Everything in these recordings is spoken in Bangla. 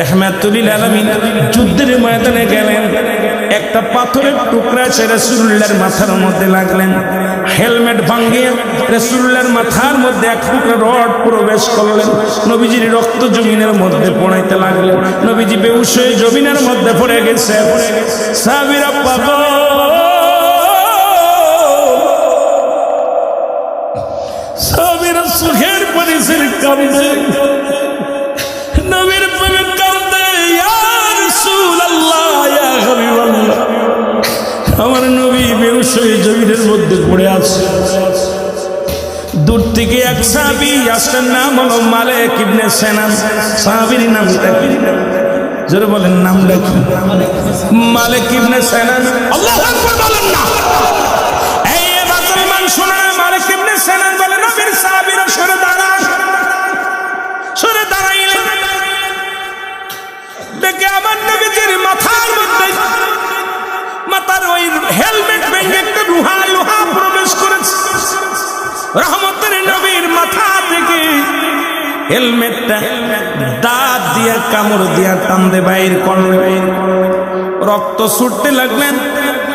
রহমাতুলিল আলমিন যুদ্ধের ময়দানে গেলেন। একটা পাথরের টুকরা সে রসুল্লার মাথার মধ্যে লাগলেন। হেলমেট ভাঙ্গিয়ে রসুল্লার মাথার মধ্যে এক টুকরা রড প্রবেশ করলেন। নবীজির রক্ত জমিনের মধ্যে পড়াইতে লাগলেন। নবীজি বেউস হয়ে জমিনের মধ্যে পড়ে গেছে। সাবিরা পাগল সাবিরা সুখের পরিসের কান্দে বেহুশ জমিনের মধ্যে পড়ে আছে। দূর থেকে এক সাহাবি আসটার নাম হলো মালিক ইবনে সেনান সাহাবির নামটা জোরে বলেন, নামটা কি? মালিক ইবনে সেনান আল্লাহু বলেন না। এই মাথার রহমতের নবীর মাথা থেকে হেলমেটটা দাঁত দিয়া, কামড় দিয়া টানতে বাইর করলেন। রক্ত ছুটতে লাগলেন।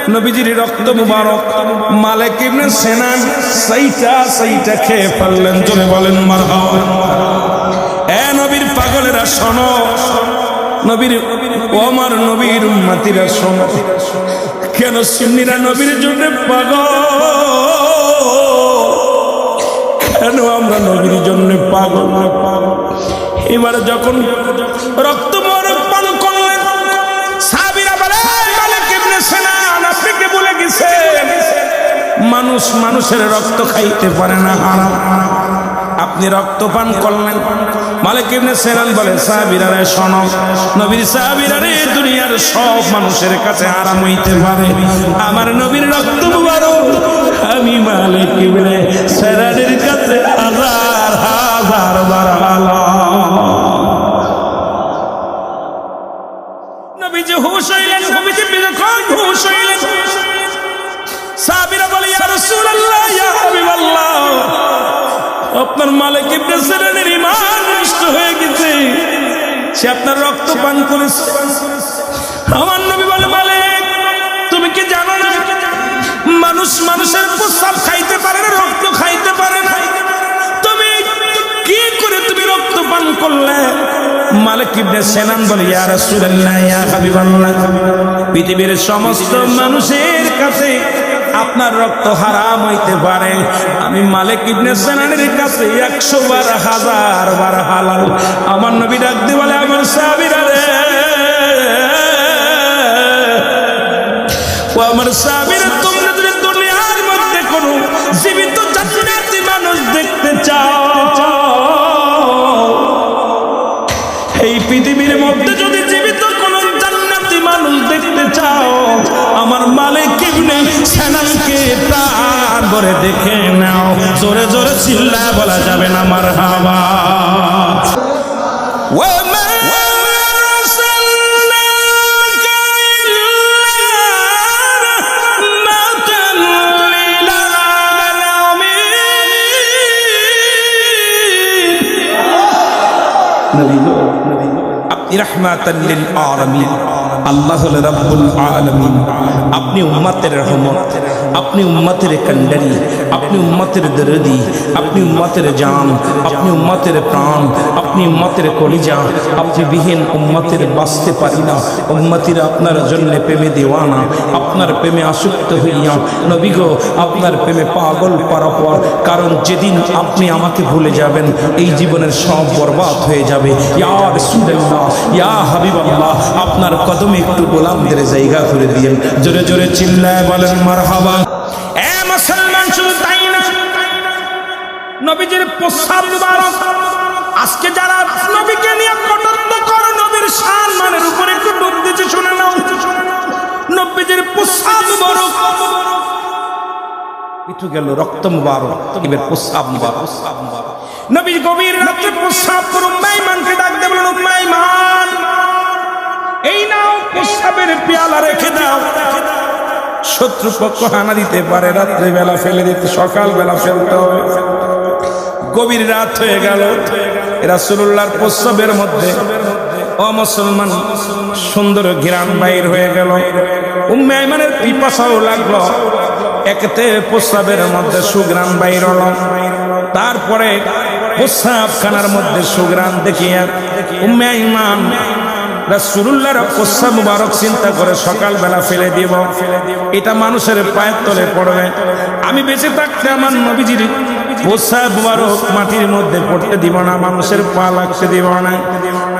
নবীজির রক্ত মুবারক। মালিক ইবনে সেনান সেইটা সেইটা খেয়ে ফেললেন। চলে বলেন, মারহাবা। এ নবীর পাগলেরা শোনো। নবীর ও আমার নবীর উম্মাতিরা শোনো। কেন সুন্নিরা নবীর জন্য পাগল? আমরা নবীর জন্য পাগল। এবার যখন রক্ত মানুষ মানুষের রক্ত খাইতে পারে না, হারাম। আপনি রক্ত পান করলেন। মালিক ইবনে সেনান বলে, সাহাবীরা রে, শোনো, নবীর সাহাবীরা রে, দুনিয়ার সব মানুষের কাছে আরাম হইতে পারে। আমার নবীর রক্ত মুবারক। আমি মালিক ইবনে হাজার আপনার মালিক হয়ে গেছে। সে আপনার রক্ত পান করেছে। আমার নবী বলে, মালিক, তুমি কি জানো না? মানুষ মানুষের প্রস্রাব খাইতে পারে না, রক্ত খাইতে পারে না। করে তুমি রক্ত পান করলে, মালিক ইবনে সেনান বলে, ইয়া রাসূলুল্লাহ, ইয়া হাবিবাল্লাহ, পৃথিবীর সমস্ত মানুষের কাছে আপনার রক্ত হারাম হইতে পারে। আমি মালিক ইবনে সেনানের কাছে একশো বার, হাজার বার হালাল। আমার নবী ডাকতে বলে, আমার সাহাবীরা রে, ও আমার সাহাবীরা করে দেখে নাও। জোরে জোরে চিল্লা বলা যাবে না আমার হাওয়া আল্লাহ আপনি উম্মাতের রহমত। আপনি উম্মতের কান্ডারি আপনি উম্মতের দরদি আপনি উম্মতের জান আপনি উম্মতের প্রাণ আপনি উম্মতের কলিজা আপনি বিহীন উম্মতের বাঁচতে পারি না উম্মতিরা আপনার জন্য প্রেমে দেওয়ানা আপনার প্রেমে আসক্ত হইয়া নবী গো আপনার প্রেমে পাগল পারাপর কারণ যেদিন আপনি আমাকে ভুলে যাবেন এই জীবনের সব বরবাদ হয়ে যাবে। ইয়া রাসূলুল্লাহ, ইয়া হাবিবাল্লাহ, আপনার কদমে একটু গোলামদের জায়গা করে দিয়েন। জোরে জোরে চিল্লায় বলেন, মারহাবা। এ নবীজির প্রস্তাব মুবারক আজকে যারা নবীকে নিয়ে কটাক্ষ করে, নবীর সম্মানের উপরে একটু ডুব দিচ্ছে, শুনে নাও। নবীজির প্রস্তাব মুবারক একটু গেল, রক্ত মুবারক। এবার প্রস্তাব মুবারক প্রস্তাব মুবারক নবী গভীর রাত্রে প্রস্তাব করে উম্মাইমানকে ডাক দিয়ে বলেন উম্মাইমান, এই নাও প্রস্তাবের পেয়ালা রেখে দাও। শত্রু পক্ষ হানা দিতে পারে রাত্রে বেলা ফেলে দিতে সকাল বেলা ফেলতে হবে। গভীর রাত হয়ে গেল। এরা রাসূলুল্লাহর প্রস্তাবের মধ্যে। ও মুসলমান, সুন্দর ঘিরান বাইর হয়ে গেল। উম্মে আইমানের পিপাসাও লাগল। একেতে প্রস্রাবের মধ্যে সুগ্রাম বাইর হলো। তারপরে প্রস্রাবখানার মধ্যে সুগ্রাম দেখিয়া উম্মে আইমান রাসূলুল্লাহর প্রস্রাব মুবারক চিন্তা করে সকালবেলা ফেলে দিব। এটা মানুষের পায়ের তলে পড়বে। আমি বেঁচে থাকতে আমার নবীজির প্রস্রাব মুবারক মাটির মধ্যে পড়তে দিব না, মানুষের পা লাগতে দিব না।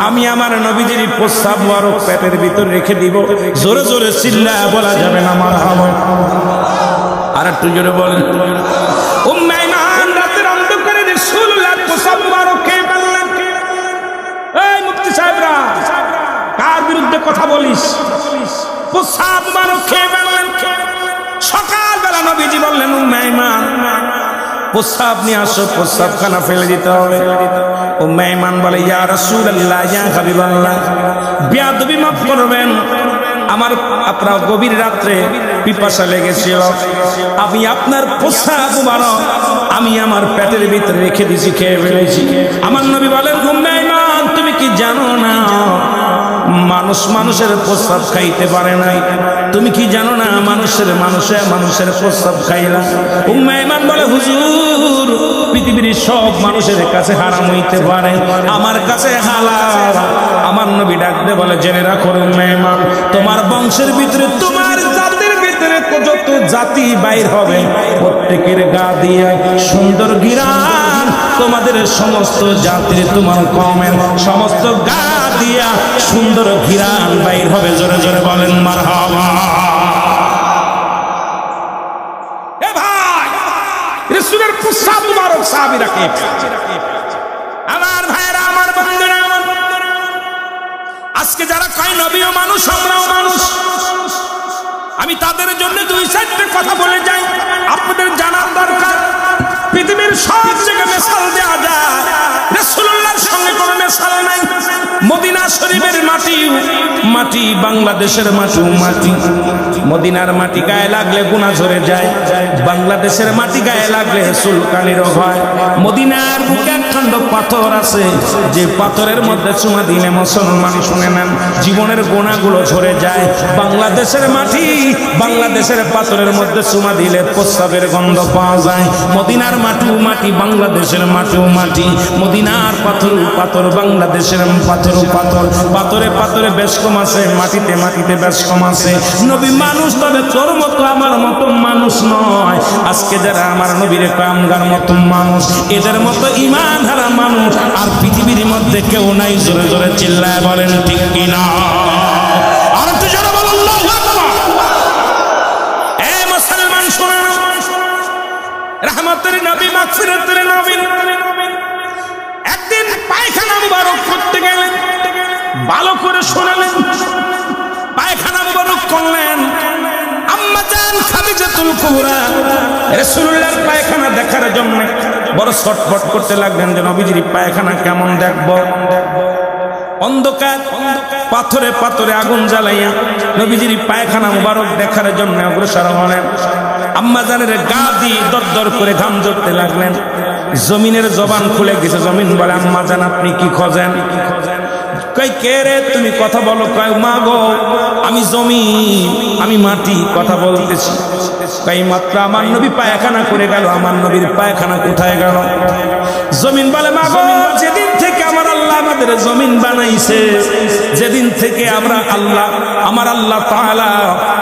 আমি আমার নবীজির প্রস্রাব মুবারক পেটের ভিতর রেখে দিব। জোরে জোরে চিল্লা বলা যাবে না আমার হাওয়া আর একটু জোরে বলেন। উম্মে ইমান রাতের বিরুদ্ধে কথা বলিস? নবীজি বললেন, উম্মে ইমান প্রস্রাব নিয়ে আসো, প্রস্রাবখানা ফেলে দিতে হবে। ও মেহমান বলে, ইয়া রাসূলুল্লাহ, ইয়া হাবিবাল্লাহ। বিয়াদবি মাফ করবেন। আমার আপনার গভীর রাত্রে পিপাসা লেগেছিল। আমি আপনার প্রস্রাব মুবারক, আমি আমার পেটের ভিতরে রেখে দিয়েছি, খেয়ে ফেলেছি। আমার নবী বলেন মেহমান, তুমি কি জানো মানুষ মানুষের প্রস্রাব খাইতে পারে নাই। তুমি কি জানো না মানুষের মানুষে মানুষের প্রস্রাব খাইলা উম্মাইমান বলে, হুজুর, পৃথিবীর সব মানুষের কাছে হারাম হইতে পারে। আমার কাছে হালাল। আমার নবী ডাকতে বলে, জেনে রাখো উম্মাইমান তোমার বংশের ভিতরে তোমার জাতির ভিতরে যত জাতি বাইর হবে, প্রত্যেকের গা দিয়ে সুন্দর গিরান তোমাদের সমস্ত জাতির তোমার কমের সমস্ত গা দিয়া সুন্দর ঘিরান বাইর হবে। জোরে জোরে বলেন মার আমি তাদের জন্য দুই চারটে কথা বলে যাই। আপনাদের জানার দরকার, পৃথিবীর সব জায়গায় মেশাল দেওয়া যায়। রসুল্লাহর সঙ্গে কোনো মেশাল নাই। মদিনা শরীফের মাটি মাটি বাংলাদেশের মাটি মাটি। মদিনার মাটি গায়ে লাগলে গুণা ঝরে যায়। বাংলাদেশের মাটি গায়ে লাগলে সুলকানিরও হয় মদিনার বুকে পাথর আছে, যে পাথরের মধ্যে চুমা মুসলমান শুনে নেন, জীবনের গোনাগুলো ঝরে যায়। বাংলাদেশের মাটি, বাংলাদেশের পাথরের মধ্যে চুমা দিলে প্রস্তাবের গন্ধ পাওয়া যায়। মদিনার মাটি মাটি, বাংলাদেশের মাটিও মাটি। মদিনার পাথর পাথর বাংলাদেশের পাথর পাথর। পাথরে পাথরে বেশ কম আছে, মাটিতে মাটিতে বেশ কম আছে। নবী মানুষ, তবে তোর মতো আমার মতো মানুষ নয়। আজকে যারা আমার নবীর কামগার মতো মানুষ, এদের মতো ইমান হারা মানুষ, আর পৃথিবীর মধ্যে কেউ নাই, জোরে জোরে চিল্লায় বলেন ঠিক কিনা? রহমতের নবী, মাগফিরাতের নবী। পায়খানা মুবারক করতে গেলেন। ভালো করে শোনালেন। পায়খানা মুবারক করলেন। আম্মা জান খাদিজাতুল কুবরা। রাসূলুল্লাহর পায়খানা দেখার জন্য বড় ছটফট করতে লাগলেন যে, নবীজির পায়খানা কেমন দেখব? অন্ধকার, পাথরে পাথরে আগুন জ্বালাইয়া নবীজির পায়খানা মুবারক দেখার জন্য অগ্রসর হলেন। আম্মা জানের গা দিয়ে দর করে ঘাম জড়তে লাগলেন। জমিনের জবান খুলে গেছে। জমিন বলে আম্মা জান আপনি কি খোঁজেন? কই কে রে? তুমি কথা বলো। কয় মা গো আমি জমি আমি মাটি। কথা বলতেছি। কই মাত্র আমার নবী পায়খানা করে গেল। আমার নবীর পায়খানা কোথায় গেল? জমিন বলে মা গো যেদিন থেকে আমার আল্লাহ আমাদের জমিন বানাইছে। যেদিন থেকে আমরা আল্লাহ, আমার আল্লাহ তাআলা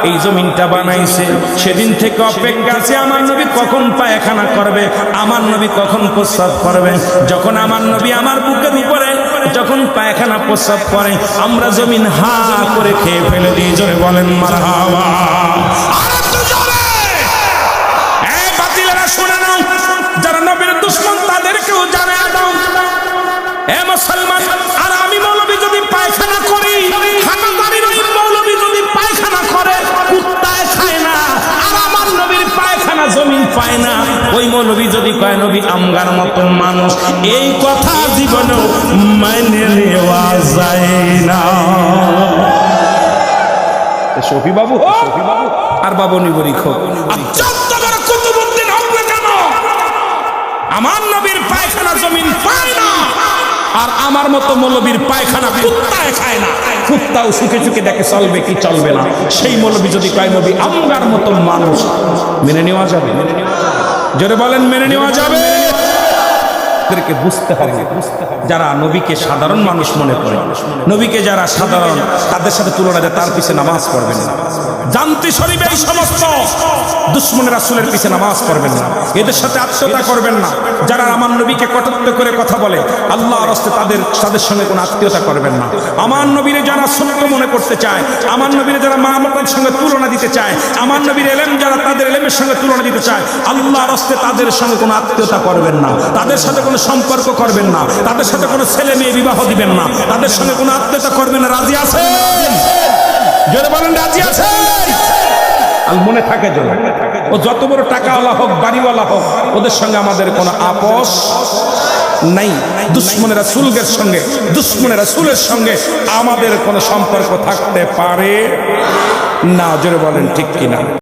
এই জমিনটা বানাইছে, সেদিন থেকে অপেক্ষা আছে, আমার নবী কখন পায়খানা করবে, আমার নবী কখন প্রস্রাব করবে, যখন আমার নবী আমার বুকের উপরে যখন পায়খানা প্রস্রাব করে, আমরা জমিন হা করে খেয়ে ফেলে দিয়ে জোরে বলেন, মারহাবা। এ মুসলমান আর আমি মৌলবী যদি পায়খানা করি হানাদারির ওই মৌলবী যদি পায়খানা করে কুত্তায় খায় না আর আমার নবীর পায়খানা জমিন পায় না। ওই মৌলবী যদি কয় নবী আমগার মতো মানুষ এই কথা জীবনেও মানে নেওয়া যায় না। শফি বাবু শফি বাবু। আর বাবু নিবরি খো আমার নবীর পায়খানা জমিন পায় না। আর আমার মতো মৌলবীর পায়খানা কুত্তায় খায় না। কুত্তাও সুখে সুখে দেখে চলবে কি চলবে না। সেই মৌলবী যদি কয়, নবী আমার মতো মানুষ। মেনে নেওয়া যাবে? জোরে বলেন, মেনে নেওয়া যাবে? বুঝতে হবে যারা নবীকে সাধারণ মানুষ মনে করে, নবীকে যারা সাধারণ, তাদের সাথে তুলনা দেয় তার পিছে নামাজ পড়বেন না। জানতে শরীফে এই সমস্ত দুশ্মনের রাসূলের পিছে নামাজ পড়বেন না। এদের সাথে আত্মীয়তা করবেন না। যারা আমার নবীকে কটাক্ষ করে কথা বলে আল্লাহ রস্তে তাদের তাদের সঙ্গে কোনো আত্মীয়তা করবেন না। আমার নবীরে যারা সত্য মনে করতে চায়, আমার নবীরে যারা মা বাবার সঙ্গে তুলনা দিতে চায়, আমার নবীর এলেম যারা তাদের এলেমের সঙ্গে তুলনা দিতে চায় আল্লাহ রস্তে তাদের সঙ্গে কোনো আত্মীয়তা করবেন না। তাদের সাথে কোনো সম্পর্ক করবেন না। তাদের সাথে কোনো ছেলে মেয়ে বিবাহ দিবেন না। তাদের সঙ্গে কোনো আত্মীয়তা করবেন না। রাজি আছেন? জোরে বলেন, রাজি আছেন? আর মনে থাকে যেন। ও যত বড় টাকাওয়ালা হোক, বাড়িওয়ালা হোক, ওদের সঙ্গে আমাদের কোনো আপোষ নাই। দুশ্মনের রাসূলের সঙ্গে, দুশ্মনের রাসূলের সঙ্গে আমাদের কোনো সম্পর্ক থাকতে পারে না, জোরে বলেন ঠিক কিনা?